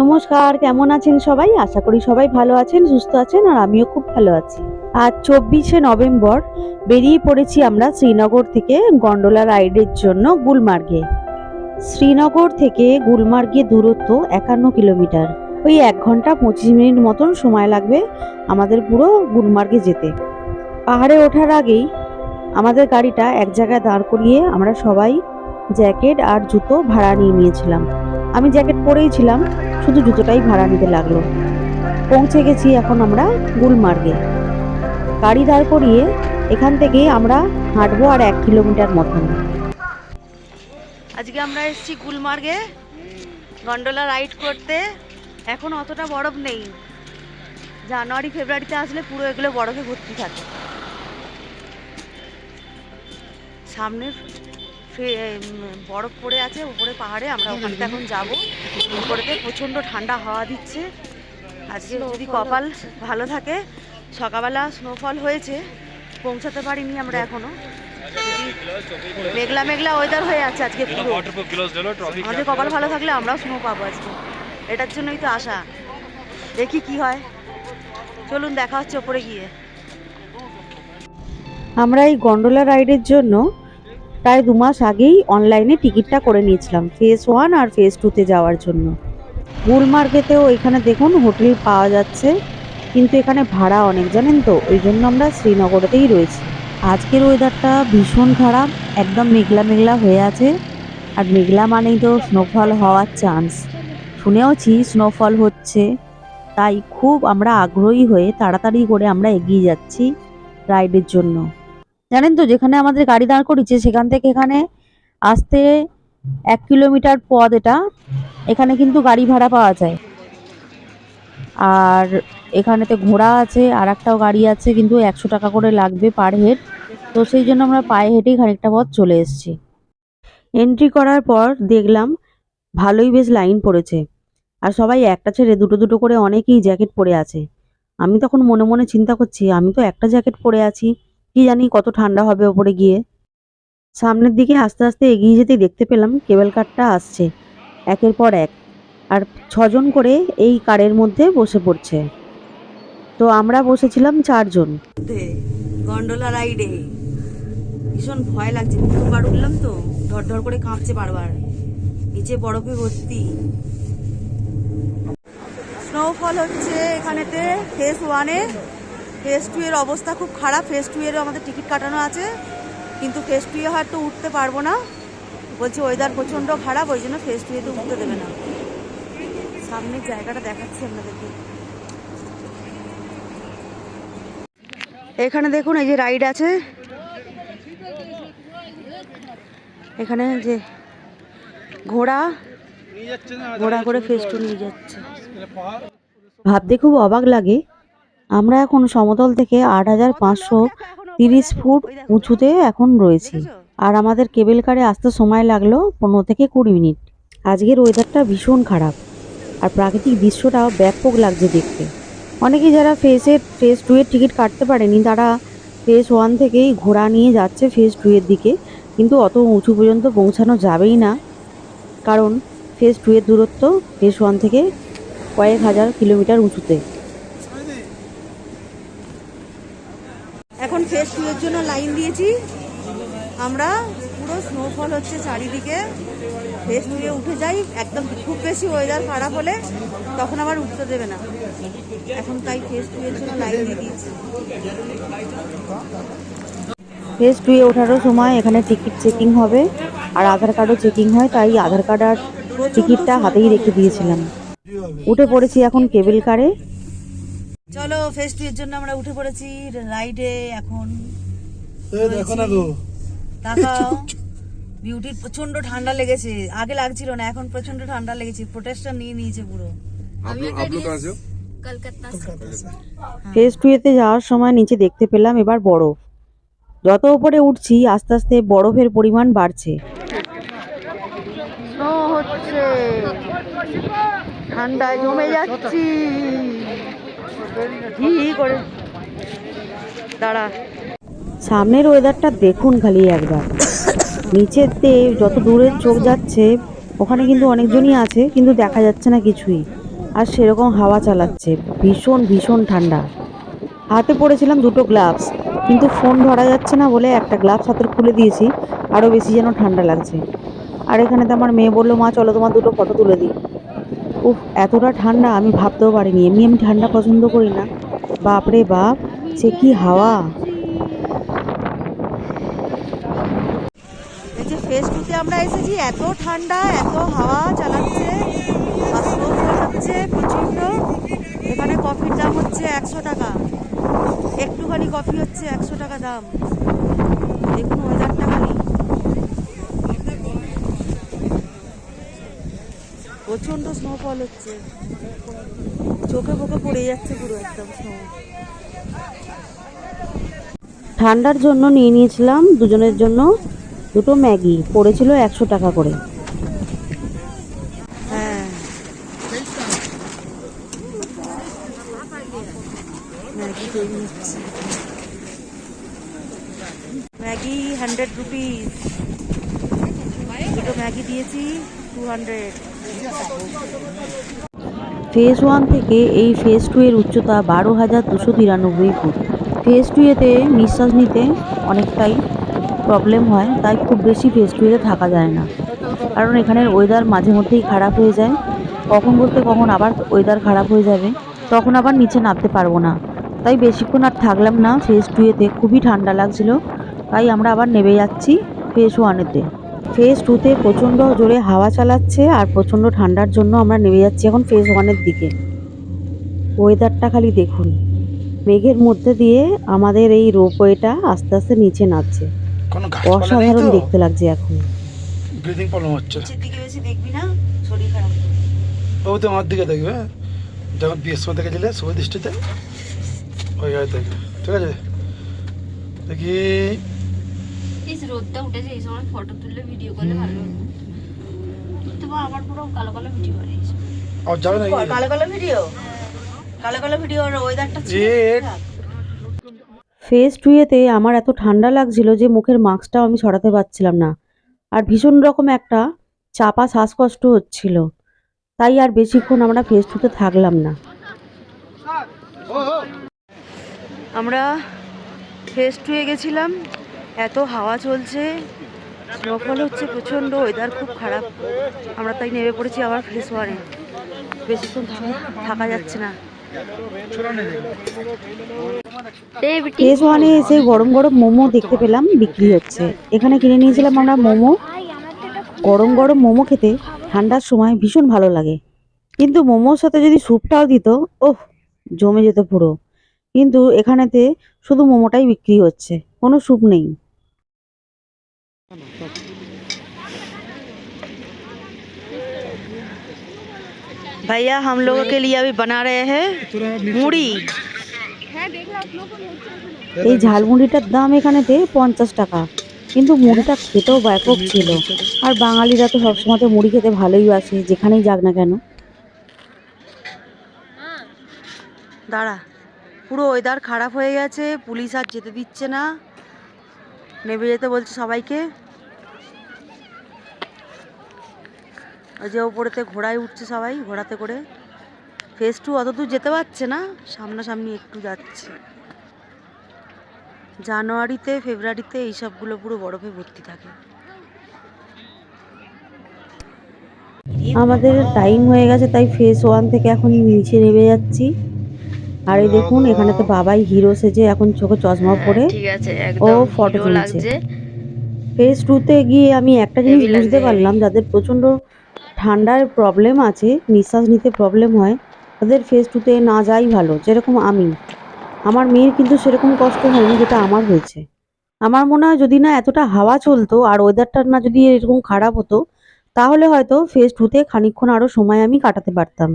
নমস্কার, কেমন আছেন সবাই? আশা করি সবাই ভালো আছেন, সুস্থ আছেন, আর আমিও খুব ভালো আছি। আজ চব্বিশে নভেম্বর, বেরিয়ে পড়েছি আমরা শ্রীনগর থেকে গন্ডোলা রাইডের জন্য গুলমার্গে। শ্রীনগর থেকে গুলমার্গে দূরত্ব একান্ন কিলোমিটার। ওই এক ঘণ্টা পঁচিশ মিনিট মতন সময় লাগবে আমাদের পুরো গুলমার্গে যেতে। পাহাড়ে ওঠার আগেই আমাদের গাড়িটা এক জায়গায় দাঁড় করিয়ে আমরা সবাই জ্যাকেট আর জুতো ভাড়া নিয়ে নিয়েছিলাম। আমি জ্যাকেট পরেই ছিলাম, শুধু জুতোটাই ভাড়া নিতে লাগল। পৌঁছে গেছি এখন আমরা গুলমার্গে। গাড়ি দাঁড় করিয়ে এখান থেকে আমরা হাঁটবো আর এক কিলোমিটার মতন আজকে আমরা এসেছি গুলমার্গে। গন্ডোলা রাইড করতে। এখন অতটা বরফ নেই। জানুয়ারি, ফেব্রুয়ারিতে আসলে পুরো এগুলো বরফে ভর্তি থাকে। সামনের বরফ পড়ে আছে উপরে পাহাড়ে আমরা হ্যাঁ, ওখানে এখন হ্যাঁ। যাব। উপরেতে প্রচণ্ড ঠান্ডা হাওয়া দিচ্ছে। আজকে যদি কপাল ভালো থাকে সকালবেলা স্নোফল হয়েছে পৌঁছাতে পারিনি আমরা এখনও। মেঘলা মেঘলা ওয়েদার হয়ে আছে আজকে পুরো। আমাদের কপাল ভালো থাকলে আমরাও স্নো পাবো আজকে। এটার জন্যই তো আশা। দেখি কি হয়। চলুন দেখা হচ্ছে ওপরে গিয়ে। আমরা এই গন্ডোলা রাইডের জন্য প্রায় দু মাস আগেই অনলাইনে টিকিটটা করে নিয়েছিলাম ফেজ ওয়ান আর ফেজ টুতে যাওয়ার জন্য। গুলমার্গেতেও এখানে দেখুন হোটেল পাওয়া যাচ্ছে, কিন্তু এখানে ভাড়া অনেক, জানেন তো? ওই জন্য আমরা শ্রীনগরেতেই রয়েছি। আজকের ওয়েদারটা ভীষণ খারাপ, একদম মেঘলা মেঘলা হয়ে আছে। আর মেঘলা মানেই তো স্নোফল হওয়ার চান্স শুনেওছি স্নোফল হচ্ছে, তাই খুব আমরা আগ্রহী হয়ে তাড়াতাড়ি করে আমরা এগিয়ে যাচ্ছি রাইডের জন্য। জানেন তো, যেখানে আমাদের গাড়ি দাঁড় করিয়েছে, সেখান থেকে এখানে আসতে এক কিলোমিটার পথ এটা। এখানে কিন্তু গাড়ি ভাড়া পাওয়া যায়। আর এখানেতে ঘোড়া আছে আর একটাও গাড়ি আছে, কিন্তু একশো টাকা করে লাগবে পার হেড তো সেই জন্য আমরা পায়ে হেঁটেই খানিকটা পথ চলে এসেছি। এন্ট্রি করার পর দেখলাম ভালোই বেশ লাইন পড়েছে। আর সবাই একটা ছেড়ে দুটো দুটো করে অনেকেই জ্যাকেট পরে আছে। আমি তখন মনে মনে চিন্তা করছি, আমি তো একটা জ্যাকেট পরে আছি। কি জানি কত ঠান্ডা হবে ওপরে গিয়ে। সামনের দিকে আস্তে আস্তে এগিয়ে যেতেই দেখতে পেলাম কেবল কারটা আসছে, একের পর এক। আর ছজন করে এই কারের মধ্যে বসে পড়ছে। তো আমরা বসেছিলাম চারজন। গন্ডোলা রাইডে ভীষণ ভয় লাগছে প্রথমবার উঠলাম তো ধর ধর করে কাঁপছে বারবার। নিচে বরফে ভর্তি। স্নোফল হচ্ছে এখানেতে ফেস ওয়ানে ফেস টু এর অবস্থা খুব খারাপ। ফেস টু এরও আমাদের টিকিট কাটানো আছে। কিন্তু ফেস টু এ হয়তো উঠতে পারব না। বলছে ওয়েদার প্রচণ্ড খারাপ, ওই জন্য ফেস টু এতে উঠতে দেবে না। সামনের জায়গাটা দেখাচ্ছি আপনাদেরকে। এখানে দেখুন, এই যে রাইড আছে। এখানে যে ঘোড়া ঘোড়া করে ফেস টু নিয়ে যাচ্ছে। ভাবতে খুব অবাক লাগে আমরা এখন সমতল থেকে আট হাজার পাঁচশো তিরিশ ফুট উঁচুতে এখন রয়েছি। আর আমাদের কেবল কারে আসতে সময় লাগল পনেরো থেকে কুড়ি মিনিট। আজকের ওয়েদারটা ভীষণ খারাপ। আর প্রাকৃতিক দৃশ্যটাও ব্যাপক লাগছে দেখতে। অনেকেই যারা ফেসের ফেস টু এর টিকিট কাটতে পারেনি তারা ফেস ওয়ান থেকেই ঘোড়া নিয়ে যাচ্ছে ফেস টু এর দিকে। কিন্তু অত উঁচু পর্যন্ত পৌঁছানো যাবেই না। কারণ ফেস টু এর দূরত্ব ফেস ওয়ান থেকে কয়েক হাজার কিলোমিটার উঁচুতে এখন ফেস টু এর জন্য লাইন দিয়েছি। আমরা পুরো স্নোফল হচ্ছে চারিদিকে। ফেস টু এ উঠে যাই। একদম খুব বেশি ওয়েদার খারাপ হলে তখন আবার উঠতে দেবে না। এখন তাই ফেস এর জন্য লাইন দিয়ে দিয়েছি। ফেস টু এ ওঠারও সময় এখানে টিকিট চেকিং হবে। আর আধার কার্ডও চেকিং হয় তাই আধার কার্ড আর টিকিটটা হাতেই রেখে দিয়েছিলাম। উঠে পড়েছি এখন কেবিল কারে চলো ফেস টু এর জন্য আমরা উঠে পড়েছি। রাইডে এখন বিউটির প্রচণ্ড ঠান্ডা লেগেছে। আগে লাগছিল না এখন প্রচণ্ড ঠান্ডা লেগেছে। প্রোটেস্টটা নিয়ে নিয়েছে পুরো। হ্যাঁ। ফেস টুয়েতে যাওয়ার সময় নিচে দেখতে পেলাম এবার বরফ। যত উপরে উঠছি আস্তে আস্তে বরফের পরিমাণ বাড়ছে। ঠান্ডায় জমে যাচ্ছি। কি করে। দাঁড়া। সামনের ওয়েদারটা দেখুন খালি একবার। নিচেতে যত দূরে চোখ যাচ্ছে, ওখানে কিন্তু অনেকজনই আছে, কিন্তু দেখা যাচ্ছে না কিছুই। আর সেরকম হাওয়া চালাচ্ছে, ভীষণ ভীষণ ঠান্ডা। হাতে পড়েছিলাম দুটো গ্লাভস কিন্তু ফোন ধরা যাচ্ছে না বলে একটা গ্লাভস হাতের খুলে দিয়েছি আরও বেশি যেন ঠান্ডা লাগছে। আর এখানে তো আমার মেয়ে বলল, মা, চলো তোমার দুটো ফটো তুলে দিই। উফ, এতটা ঠান্ডা, আমি ভাবতেও পারিনি। এমনি আমি ঠান্ডা পছন্দ করি না। বাপরে বাপ, সে কি হাওয়া! এই যে ফেস টুতে আমরা এসেছি। এত ঠান্ডা, এত হাওয়া চালাচ্ছে হচ্ছে প্রচণ্ড। এখানে কফির দাম হচ্ছে একশো টাকা। একটুখানি কফি হচ্ছে একশো টাকা দাম। দেখুন ওয়েদারটা খালি। প্রচণ্ড স্নোফল হচ্ছে। চোখে ফোকে পড়ে যাচ্ছে পুরো একদম স্নো ঠান্ডার জন্য নিয়ে নিয়েছিলাম দুজনের জন্য। দুটো ম্যাগি পড়েছিল একশো টাকা করে। Maggi Maggi hundred rupees. দুটো ম্যাগি দিয়েছি টু হান্ড্রেড। ফেজ ওয়ান থেকে এই ফেজ টু এর উচ্চতা বারো হাজার দুশো তিরানব্বই ফুট। ফেজ টু এতে নিঃশ্বাস নিতে অনেকটাই প্রবলেম হয়, তাই খুব বেশি টু থাকা যায় না। কারণ এখানের ওয়েদার মাঝে মধ্যেই খারাপ হয়ে যায়। কখন বলতে কখন আবার ওয়েদার খারাপ হয়ে যাবে। তখন আবার নিচে নামতে পারব না। তাই বেশিক্ষণ আর থাকলাম না ফেস টুয়েতে খুবই ঠান্ডা লাগছিল। তাই আমরা আবার নেমে যাচ্ছি ফেস ওয়ানেতে ফেস টুতে প্রচণ্ড জোরে হাওয়া চালাচ্ছে আর প্রচণ্ড ঠান্ডার জন্য আমরা নেমে যাচ্ছি এখন ফেস ওয়ানের দিকে। ওয়েদারটা খালি দেখুন। মেঘের মধ্যে দিয়ে আমাদের এই রোপওয়েটা আস্তে আস্তে নিচে নামছে। কোনো গাছপালা নেই অসাধারণ তো? দেখতে লাগছে এখন। ব্রিদিং প্রবলেম হচ্ছে। দিকে বেশি দেখবি না শরীর খারাপ ও তো আমার দিকে দেখবে। যখন বৃহস্পতি থেকে গেলে শুভ দৃষ্টিতে ওই হয় দেখবে। ঠিক আছে? দেখি। এই রোদটা উঠেছে এই সময় ফটো তুললে ভিডিও করলে ভালো হতো। পুরো কালো কালো ভিডিও আর যাবে নাকি কালো কালো ভিডিও কালো কালো ভিডিও ওয়েদারটা এ ফেস টুয়েতে আমার এত ঠান্ডা লাগছিল যে মুখের মাস্কটাও আমি সরাতে পারছিলাম না। আর ভীষণ রকম একটা চাপা শ্বাসকষ্ট হচ্ছিল। তাই আর বেশিক্ষণ আমরা ফেস টুতে থাকলাম না। আমরা ফেস টুয়ে গেছিলাম। এত হাওয়া চলছে। স্নোফল হচ্ছে, প্রচণ্ড ওয়েদার খুব খারাপ। আমরা তাই নেমে পড়েছি আবার ফেস ওয়ানে বেশিক্ষণ থাকা যাচ্ছে না। ওয়ানে এসে গরম গরম মোমো দেখতে পেলাম, বিক্রি হচ্ছে। এখানে কিনে নিয়েছিলাম আমরা মোমো। গরম গরম মোমো খেতে ঠান্ডার সময় ভীষণ ভালো লাগে। কিন্তু মোমোর সাথে যদি স্যুপটাও দিত, ওহ, জমে যেত পুরো। কিন্তু এখানেতে শুধু মোমোটাই বিক্রি হচ্ছে, কোনো স্যুপ নেই। भैया हम लोगों के लिए अभी बना रहे हैं মুড়ি এই ঝালমুড়িটার দাম এখানেতে পঞ্চাশ টাকা কিন্তু মুড়িটা খেতেও ব্যাপক ছিল আর বাঙালিরা তো সবসময় তো মুড়ি খেতে ভালোই বাসে যেখানেই যাক না কেন দাঁড়া পুরো ওয়েদার খারাপ হয়ে গেছে পুলিশ আর যেতে দিচ্ছে না নেমে যেতে বলছে সবাইকে ওই যে ওপরেতে ঘোড়ায় উঠছে সবাই ঘোড়াতে করে। ফেস টু অত দূর যেতে পারছে না সামনাসামনি একটু যাচ্ছে। জানুয়ারিতে ফেব্রুয়ারিতে এই সবগুলো পুরো বরফে ভর্তি থাকে। আমাদের টাইম হয়ে গেছে তাই ফেস ওয়ান থেকে এখন নিচে নেমে যাচ্ছি। আর এই দেখুন এখানে তো বাবাই হিরো সেজে এখন চোখে চশমা পরে। ঠিক আছে ও hero তুলছে। লাগছে। ফেজ টুতে গিয়ে আমি একটা জিনিস বুঝতে পারলাম যাদের প্রচণ্ড ঠান্ডার প্রবলেম আছে, নিঃশ্বাস নিতে প্রবলেম হয়, তাদের ফেজ টুতে না যাই ভালো, যেরকম আমি। আমার মেয়ের কিন্তু সেরকম কষ্ট হয়নি যেটা আমার হয়েছে। আমার মনে হয় যদি না এতটা হাওয়া চলতো আর ওয়েদারটা না যদি এরকম খারাপ হতো, তাহলে হয়তো ফেস টুতে খানিকক্ষণ আরও সময় আমি কাটাতে পারতাম।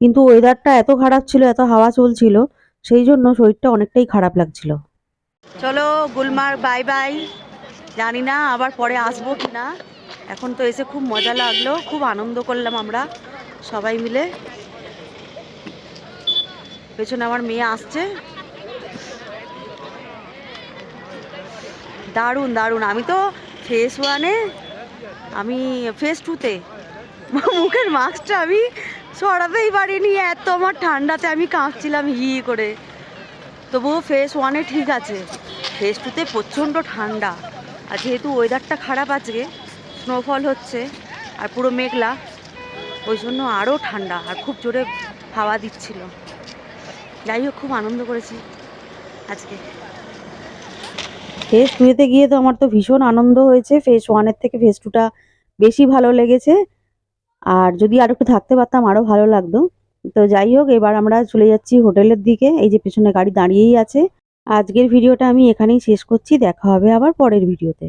কিন্তু ওয়েদারটা এত খারাপ ছিল, এত হাওয়া চলছিল, সেই জন্য শরীরটা অনেকটাই খারাপ লাগছিল। চলো, গুলমার্গ বাই বাই জানি না আবার পরে আসব কি না এখন তো এসে খুব মজা লাগল, খুব আনন্দ করলাম আমরা সবাই মিলে। পেছনে আমার মেয়ে আসছে। দারুণ দারুণ। আমি তো ফেস ওয়ানে আমি ফেস টুতে মুখের মাস্কটা আমি সরাতেই পারিনি, এত আমার ঠান্ডাতে আমি কাঁপছিলাম হি করে। তবুও ফেস ওয়ানে ঠিক আছে। ফেস টুতে প্রচণ্ড ঠান্ডা। আর যেহেতু ওয়েদারটা খারাপ আজকে স্নোফল হচ্ছে আর পুরো মেঘলা, ওই জন্য আরও ঠান্ডা আর খুব জোরে হাওয়া দিচ্ছিল। যাই হোক, খুব আনন্দ করেছি আজকে। ফেস টুয়েতে গিয়ে তো আমার তো ভীষণ আনন্দ হয়েছে। ফেস ওয়ানের থেকে ফেস টুটা বেশি ভালো লেগেছে। আর যদি আর একটু থাকতে পারতাম আরও ভালো লাগতো। তো যাই হোক, এবার আমরা চলে যাচ্ছি হোটেলের দিকে। এই যে পেছনে গাড়ি দাঁড়িয়েই আছে। আজকের ভিডিওটা আমি এখানেই শেষ করছি। দেখা হবে আবার পরের ভিডিওতে।